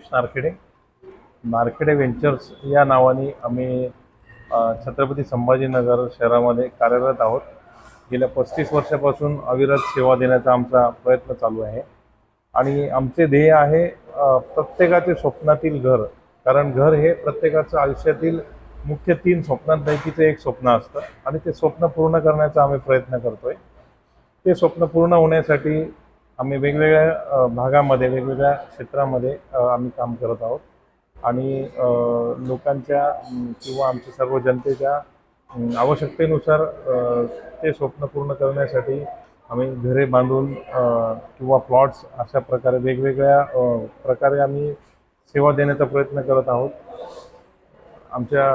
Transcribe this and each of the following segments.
Satish Narkhede. Narkhede ventures या नावाने आम्ही छत्रपती संभाजीनगर शहरामध्ये कार्यरत आहोत. गेल्या पस्तीस वर्षापासून अविरत सेवा देण्याचा आमचा प्रयत्न चालू आहे. आणि आमचे ध्येय आहे प्रत्येकाचे स्वप्नातील घर. कारण घर हे प्रत्येकाचं आयुष्यातील मुख्य तीन स्वप्नांपैकीचं एक स्वप्न असतं. आणि ते स्वप्न पूर्ण करण्याचा आम्ही प्रयत्न करतोय. ते स्वप्न पूर्ण होण्यासाठी आम्ही वेगवेगळ्या भागामध्ये वेगवेगळ्या क्षेत्रामध्ये आम्ही काम करत आहोत. आणि लोकांच्या किंवा आमच्या सर्व जनतेच्या आवश्यकतेनुसार ते स्वप्न पूर्ण करण्यासाठी आम्ही घरे बांधून किंवा प्लॉट्स अशा प्रकारे वेगवेगळ्या प्रकारे आम्ही सेवा देण्याचा प्रयत्न करत आहोत. आमच्या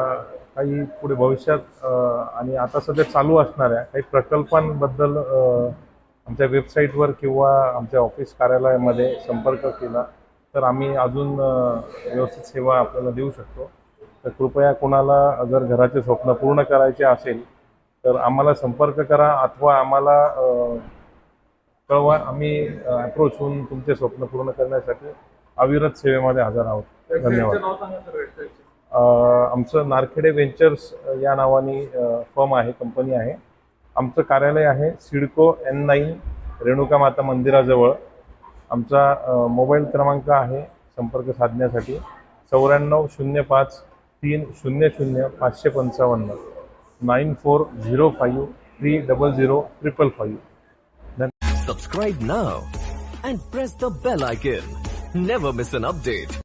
काही पुढे भविष्यात आणि आता सध्या चालू असणाऱ्या काही प्रकल्पांबद्दल आमच्या वेबसाईटवर किंवा आमच्या ऑफिस कार्यालयामध्ये संपर्क केला तर आम्ही अजून व्यवस्थित सेवा आपल्याला देऊ शकतो. तर कृपया कोणाला जर घराचे स्वप्न पूर्ण करायचे असेल तर आम्हाला संपर्क करा अथवा आम्हाला कळवा. आम्ही अप्रोच होऊन तुमचे स्वप्न पूर्ण करण्यासाठी अविरत सेवेमध्ये हजर आहोत. धन्यवाद. आमचं नारखेडे व्हेंचर्स या नावाने फर्म आहे कंपनी आहे. आमचं कार्यालय आहे सिडको एन नाईन रेणुका माता मंदिराजवळ. आमचा मोबाईल क्रमांक आहे संपर्क साधण्यासाठी चौऱ्याण्णव शून्य पाच तीन शून्य शून्य पाचशे पंचावन्न. Nine four zero five three double zero triple five. Subscribe now and press the bell icon never miss an update